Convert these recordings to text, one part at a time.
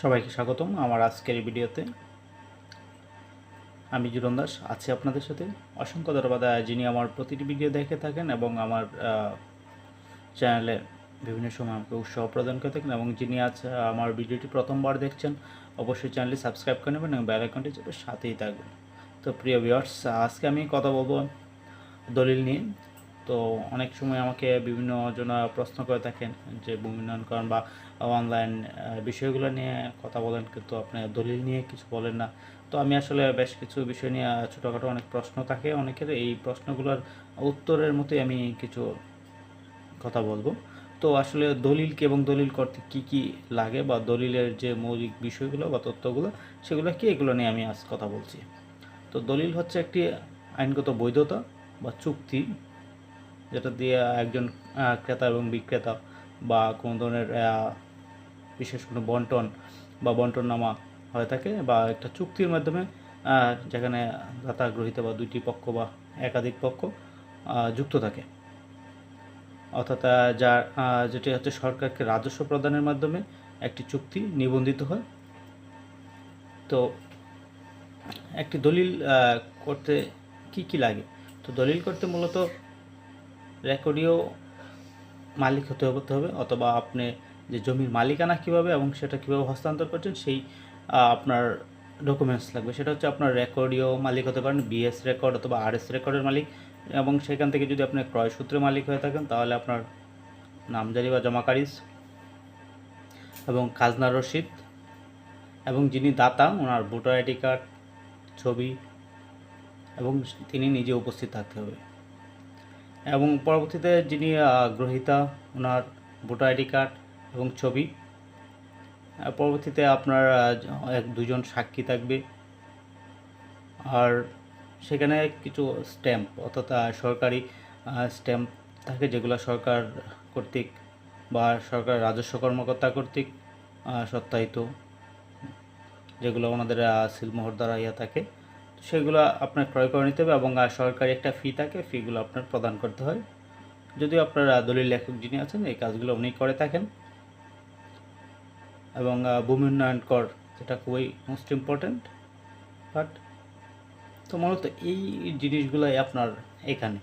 সবাইকে স্বাগতম আমার আজকের ভিডিওতে। আমি জুরন দাস, আছি আপনাদের সাথে। অসংখ্য ধন্যবাদ, যিনি আমার প্রতিটি ভিডিও দেখে থাকেন এবং আমার চ্যানেলে বিভিন্ন সময় আমাকে উৎসাহ প্রদান করে থাকেন এবং যিনি আজ আমার ভিডিওটি প্রথমবার দেখছেন, অবশ্যই চ্যানেলটি সাবস্ক্রাইব করে নেবেন এবং আইকনটি চেপে সাথেই থাকবেন। তো প্রিয় ভিউয়ার্স আজকে আমি কথা বলব দলিল নিয়ে। তো অনেক সময় আমাকে বিভিন্ন জনা প্রশ্ন করে থাকেন যে ভূমি উন্নয়নকরণ বা অনলাইন বিষয়গুলো নিয়ে কথা বলেন, কিন্তু আপনি দলিল নিয়ে কিছু বলেন না। তো আমি আসলে বেশ কিছু বিষয় নিয়ে ছোটোখাটো অনেক প্রশ্ন থাকে। অনেকের এই প্রশ্নগুলোর উত্তরের মতোই আমি কিছু কথা বলব। তো আসলে দলিল কি এবং দলিল করতে কি কি লাগে বা দলিলের যে মৌলিক বিষয়গুলো বা তথ্যগুলো, সেগুলো কি এগুলো নিয়ে আমি আজ কথা বলছি। তো দলিল হচ্ছে একটি আইনগত বৈধতা বা চুক্তি। যেটা দিয়ে একজন ক্রেতা এবং বিক্রেতা বা কোনো ধরনের বিশেষ কোনো বন্টন বা বন্টননামা হয়ে থাকে বা একটা চুক্তির মাধ্যমে যেখানে দাতা গ্রহীতা বা দুইটি পক্ষ বা একাধিক পক্ষ যুক্ত থাকে। অর্থাৎ যার যেটি হচ্ছে সরকারকে রাজস্ব প্রদানের মাধ্যমে একটি চুক্তি নিবন্ধিত হয়। তো একটি দলিল করতে কি কি লাগে? তো দলিল করতে মূলত রেকর্ডীয় মালিক হতে হতে হবে, অথবা আপনি যে জমির মালিকানা কীভাবে এবং সেটা কীভাবে হস্তান্তর করছেন সেই আপনার ডকুমেন্টস লাগবে। সেটা হচ্ছে আপনার রেকর্ডিও মালিক হতে পারেন বিএস রেকর্ড অথবা আরএস রেকর্ডের মালিক, এবং সেখান থেকে যদি আপনি ক্রয় সূত্রে মালিক হয়ে থাকেন, তাহলে আপনার নামজারি বা জমাকারিজ এবং খাজনা রসিদ, এবং যিনি দাতা, ওনার ভোটার আইডি কার্ড, ছবি, এবং তিনি নিজে উপস্থিত থাকতে হবে। এবং পরবর্তীতে যিনি গ্রহীতা, ওনার ভোটার আইডি কার্ড এবং ছবি। পরবর্তীতে আপনার এক, দুজন সাক্ষী থাকবে। আর সেখানে কিছু স্ট্যাম্প, অর্থাৎ সরকারি স্ট্যাম্প থাকে যেগুলো সরকার কর্তৃক বা সরকার রাজস্ব কর্মকর্তা কর্তৃক সত্যায়িত, যেগুলো ওনাদের সিলমোহর দ্বারা ইয়া থাকে। সেগুলো আপনার ক্রয় করে নিতে হবে এবং সরকারি একটা ফি থাকে ফিগুলো আপনার প্রদান করতে হয়। যদিও আপনারা দলিল লেখক যিনি আছেন, এই কাজগুলো উনি করে থাকেন। এবং ভূমি উন্নয়ন কর, যেটা খুবই মোস্ট ইম্পর্ট্যান্ট বাট তো মূলত এই জিনিসগুলাই আপনার এখানে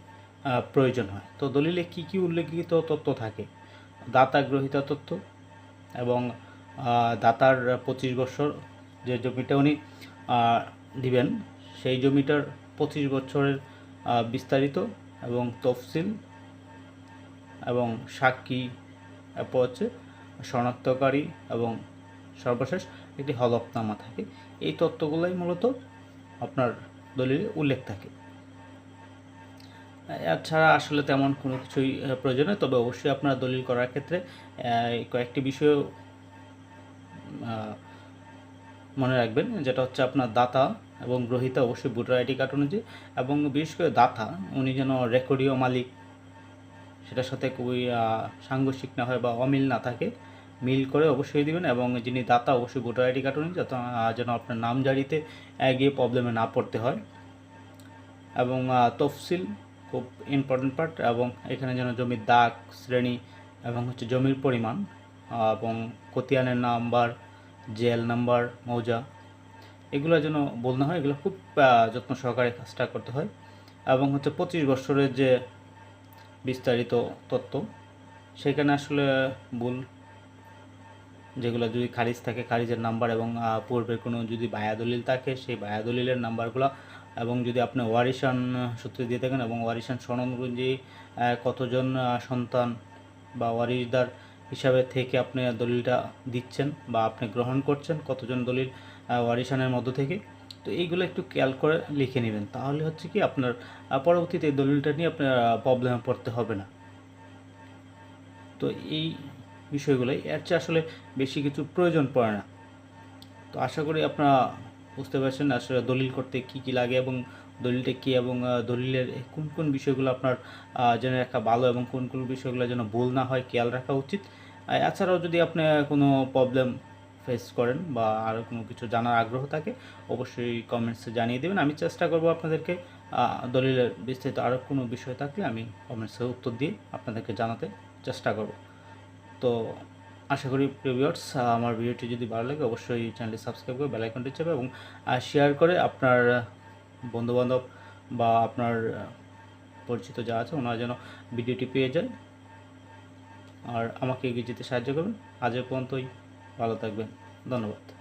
প্রয়োজন হয়। তো দলিলে কি কি উল্লেখিত তথ্য থাকে? দাতা গ্রহীতা তথ্য এবং দাতার পঁচিশ বছর যে জমিটা উনি দিবেন সেই জমিটার পঁচিশ বছরের বিস্তারিত এবং তফসিল এবং সাক্ষী এরপর শনাক্তকারী এবং সর্বশেষ একটি হলফনামা থাকে। এই তথ্যগুলোই মূলত আপনার দলিলে উল্লেখ থাকে। এছাড়া আসলে তেমন কোনো কিছুই প্রয়োজন নেই, তবে অবশ্যই আপনার দলিল করার ক্ষেত্রে কয়েকটি বিষয় মনে রাখবেন, যেটা হচ্ছে আপনার দাতা এবং গ্রহীতা অবশ্যই ভোটার আইডি কার্ড অনুযায়ী এবং বিশেষ করে দাতা, উনি যেন রেকর্ডীয় মালিক। সেটার সাথে খুবই সাংঘর্ষিক না হয় বা অমিল না থাকে, মিল করে অবশ্যই দিবেন এবং যিনি দাতা অবশ্যই ভোটার আইডি কার্ড অনুযায়ী যেন আপনার নাম জারিতে গিয়ে প্রবলেমে না পড়তে হয়। এবং তফসিল খুব ইম্পর্টেন্ট পার্ট এবং এখানে যেন জমির দাগ, শ্রেণি এবং হচ্ছে জমির পরিমাণ এবং খতিয়ানের নাম্বার জেল নাম্বার, মৌজা, এগুলো যেন বল না হয়, এগুলো খুব যত্ন সহকারে কাজটা করতে হয়। এবং হচ্ছে পঁচিশ বছরের যে বিস্তারিত তথ্য সেখানে আসলে ভুল, যেগুলো যদি খারিজ থাকে, খারিজের নাম্বার এবং পূর্বের কোনো যদি বায়া দলিল থাকে, সেই বায়া দলিলের নাম্বারগুলো এবং যদি আপনি ওয়ারিশান সূত্রে দিয়ে থাকেন এবং ওয়ারিশান সনদ অনুযায়ী কতজন সন্তান বা ওয়ারিশদার হিসাবে থেকে আপনি দলিলটা দিচ্ছেন বা আপনি গ্রহণ করছেন, কতজন দলিল ওয়ারিশানের মধ্য থেকে। তো এইগুলো একটু খেয়াল করে লিখে নেবেন। তাহলে হচ্ছে কি আপনার পরবর্তীতে এই দলিলটা নিয়ে আপনার প্রবলেমে পড়তে হবে না। তো এই বিষয়গুলোই। এর চেয়ে আসলে বেশি কিছু প্রয়োজন পড়ে না। তো আশা করি আপনারা বুঝতে পারছেন আসলে দলিল করতে কি কি লাগে এবং দলিলটা কী এবং দলিলের কোন কোন বিষয়গুলো আপনার জেনে রাখা ভালো এবং কোন কোন বিষয়গুলো যেন ভুল না হয় খেয়াল রাখা উচিত। এছাড়াও যদি আপনি কোনো প্রবলেম ফেস করেন বা আরও কোনো কিছু জানার আগ্রহ থাকে, অবশ্যই কমেন্টসে জানিয়ে দেবেন। আমি চেষ্টা করব আপনাদেরকে দলিলের বিস্তারিত আরও কোনো বিষয় থাকলে আমি কমেন্টসে উত্তর দিয়ে আপনাদেরকে জানাতে চেষ্টা করব। তো আশা করি প্রিভিয়ার্স আমার ভিডিওটি যদি ভালো লাগে, অবশ্যই চ্যানেলটি সাবস্ক্রাইব করে বেল আইকনটি চাপে এবং শেয়ার করে আপনার বন্ধুবান্ধব বা আপনার পরিচিত যা আছে ওনারা যেন ভিডিওটি পেয়ে যায়। আর আমাকে এগিয়ে যেতে সাহায্য করবেন। আজ পর্যন্তই। ভালো থাকবেন। ধন্যবাদ।